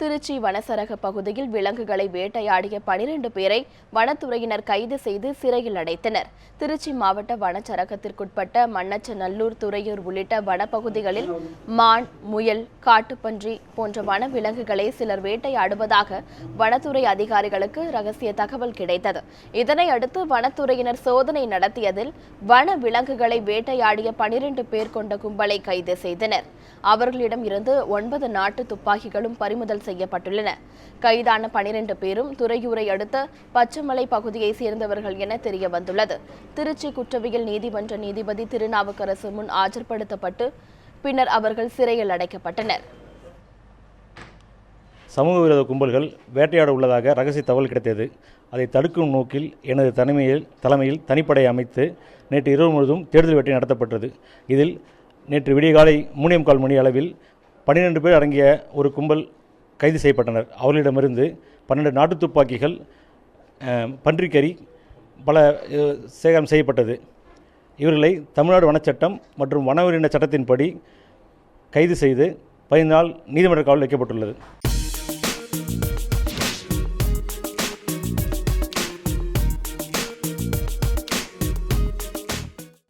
திருச்சி வனசரக பகுதியில் விலங்குகளை வேட்டையாடிய பனிரெண்டு பேரை வனத்துறையினர் கைது செய்து சிறையில் அடைத்தனர். திருச்சி மாவட்ட வனச்சரகத்திற்குட்பட்ட மண்ணச்சநல்லூர் துறையூர் உள்ளிட்ட வனப்பகுதிகளில் மான் முயல் காட்டுப்பன்றி போன்ற வன விலங்குகளை சிலர் வேட்டையாடுவதாக வனத்துறை அதிகாரிகளுக்கு ரகசிய தகவல் கிடைத்தது. இதனை அடுத்து வனத்துறையினர் சோதனை நடத்தியதில் வன விலங்குகளை வேட்டையாடிய பனிரெண்டு பேர் கொண்ட கும்பலை கைது செய்தனர். அவர்களிடம் இருந்து ஒன்பது நாட்டு துப்பாக்கிகளும் பறிமுதல் செய்யப்பட்டுள்ளன. கைதான பனிரெண்டு பேரும் துறையூரை அடுத்த பச்சைமலை பகுதியை சேர்ந்தவர்கள் என தெரிய வந்துள்ளது திருச்சி குற்றவியல் நீதிமன்ற நீதிபதி திருநாவுக்கரசு முன் ஆஜர்படுத்தப்பட்டு பின்னர் அவர்கள் சிறையில் அடைக்கப்பட்டனர். சமூக விரோத கும்பல்கள் வேட்டையாட உள்ளதாக ரகசிய தகவல் கிடைத்தது. அதை தடுக்கும் நோக்கில் எனது தலைமையில் தலைமையில் தனிப்படை அமைத்து நேற்று இரவு முழுவதும் தேடுதல் வேட்டை நடத்தப்பட்டது. இதில் நேற்று விடியகாலை மூணே கால் மணி அளவில் பன்னிரெண்டு பேர் அடங்கிய ஒரு கும்பல் கைது செய்யப்பட்டனர். அவர்களிடமிருந்து பன்னெண்டு நாட்டு துப்பாக்கிகள் பன்றிக்கறி பல சேகரம் செய்யப்பட்டது. இவர்களை தமிழ்நாடு வனச்சட்டம் மற்றும் வன சட்டத்தின்படி கைது செய்து பதினாள் நீதிமன்ற காவலில் வைக்கப்பட்டுள்ளது.